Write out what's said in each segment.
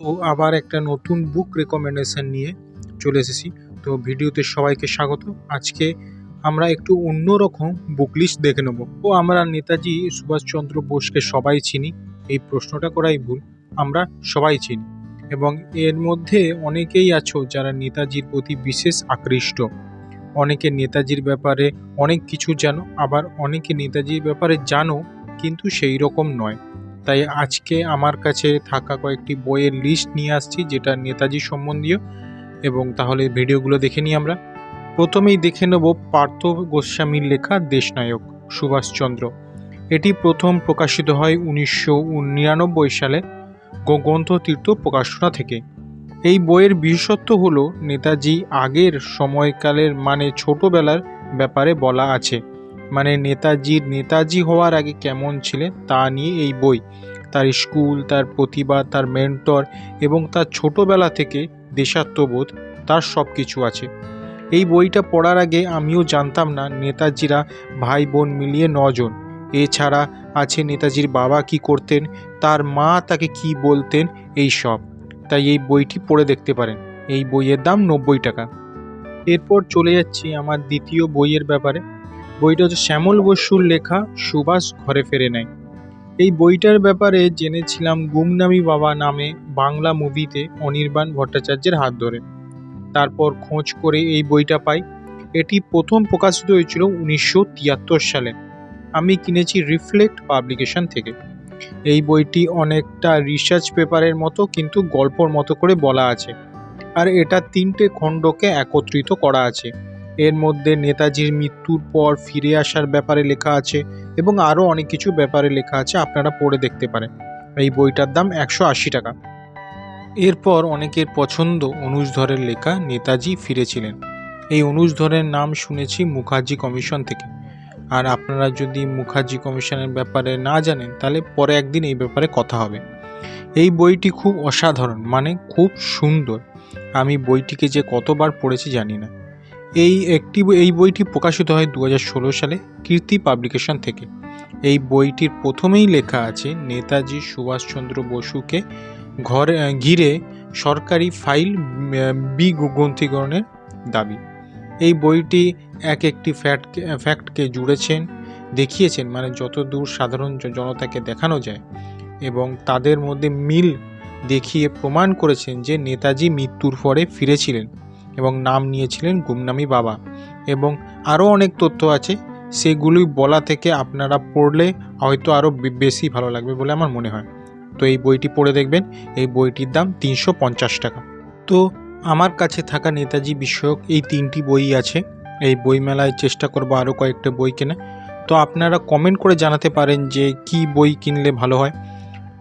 তো আবার একটা নতুন বুক রেকমেন্ডেশন নিয়ে চলে এসেছি। তো ভিডিওতে সবাইকে স্বাগত। আজকে আমরা একটু অন্যরকম বুক লিস্ট দেখে নেব। তো আমরা নেতাজি সুভাষচন্দ্র বোসকে সবাই চিনি, এই প্রশ্নটা করাই ভুল, আমরা সবাই চিনি। এবং এর মধ্যে অনেকেই আছো যারা নেতাজির প্রতি বিশেষ আকৃষ্ট। অনেকে নেতাজির ব্যাপারে অনেক কিছু জানো, আবার অনেকে নেতাজির ব্যাপারে জানো, কিন্তু সেই রকম নয়। তাই আজকে আমার কাছে থাকা কয়েকটি বইয়ের লিস্ট নিয়ে আসছি, যেটা নেতাজি সম্বন্ধীয়। এবং তাহলে ভিডিওগুলো দেখে নিই আমরা। প্রথমেই দেখে নেব পার্থ গোস্বামীর লেখা দেশনায়ক সুভাষচন্দ্র এটি প্রথম প্রকাশিত হয় উনিশশো নিরানব্বই সালে গ্রন্থতীর্থ প্রকাশনা থেকে। এই বইয়ের বিশেষত্ব হলো, নেতাজি আগের সময়কালের মানে ছোটবেলার ব্যাপারে বলা আছে। মানে নেতাজির নেতাজি হওয়ার আগে কেমন ছিলেন তা নিয়ে এই বই। তার স্কুল, তার প্রতিভা, তার মেন্টর এবং তার ছোটবেলা থেকে দেশাত্মবোধ, তার সব কিছু আছে। এই বইটা পড়ার আগে আমিও জানতাম না নেতাজিরা ভাই বোন মিলিয়ে নজন। এছাড়া আছে নেতাজির বাবা কি করতেন, তার মা তাকে কি বলতেন, এই সব। তাই এই বইটি পড়ে দেখতে পারেন। এই বইয়ের দাম নব্বই টাকা। এরপর চলে যাচ্ছি আমার দ্বিতীয় বইয়ের ব্যাপারে। বইটা হচ্ছে শ্যামল বসুর লেখা সুভাষ ঘরে ফেরে নেয়। এই বইটার ব্যাপারে জেনেছিলাম গুমনামি বাবা নামে বাংলা মুভিতে অনির্বাণ ভট্টাচার্যের হাত ধরে। তারপর খোঁজ করে এই বইটা পাই। এটি প্রথম প্রকাশিত হয়েছিল উনিশশো তিয়াত্তর সালে। আমি কিনেছি রিফ্লেক্ট পাবলিকেশন থেকে। এই বইটি অনেকটা রিসার্চ পেপারের মতো কিন্তু গল্পর মতো করে বলা আছে। আর এটা তিনটে খণ্ডকে একত্রিত করা আছে। এর মধ্যে নেতাজির মৃত্যুর পর ফিরে আসার ব্যাপারে লেখা আছে এবং আরও অনেক কিছু ব্যাপারে লেখা আছে, আপনারা পড়ে দেখতে পারেন। এই বইটার দাম একশো আশি টাকা। এরপর অনেকের পছন্দ অনুজ ধরের লেখা, নেতাজি ফিরেছিলেন। এই অনুজ ধরের নাম শুনেছি মুখার্জি কমিশন থেকে। আর আপনারা যদি মুখার্জি কমিশনের ব্যাপারে না জানেন, তাহলে পরে একদিন এই ব্যাপারে কথা হবে। এই বইটি খুব অসাধারণ মানে খুব সুন্দর। আমি বইটিকে যে কতবার পড়েছি জানি না। এই একটি এই বইটি প্রকাশিত হয় দু হাজার ষোলো সালে কীর্তি পাবলিকেশন থেকে। এই বইটির প্রথমেই লেখা আছে নেতাজি সুভাষচন্দ্র বসুকে ঘরে ঘিরে সরকারি ফাইল উম, বি গ্রন্থীকরণের দাবি। এই বইটি এক একটি ফ্যাক্ট ফ্যাক্টকে জুড়েছেন দেখিয়েছেন মানে যতদূর সাধারণ জনতাকে দেখানো যায় এবং তাদের মধ্যে মিল দেখিয়ে প্রমাণ করেছেন যে নেতাজি মৃত্যুর পরে ফিরেছিলেন। এবং নাম নিয়েছিলেন গুমনামি বাবা। এবং আরও অনেক তথ্য আছে, সেগুলি বলা থেকে আপনারা পড়লে হয়তো আরও বেশি ভালো লাগবে বলে আমার মনে হয়। তো এই বইটি পড়ে দেখবেন, এই বইটির দাম তিনশো পঞ্চাশ টাকা। তো আমার কাছে থাকা নেতাজি বিষয়ক এই তিনটি বই আছে, এই বইমেলায় চেষ্টা করব আরও কয়েকটা বই কেনা তো আপনারা কমেন্ট করে জানাতে পারেন যে কি বই কিনলে ভালো হয়।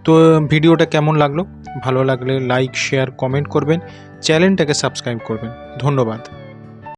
তো ভিডিওটা কেমন লাগল? ভালো লাগলে লাইক শেয়ার কমেন্ট করবেন। চ্যানেলটাকে সাবস্ক্রাইব করবেন। ধন্যবাদ।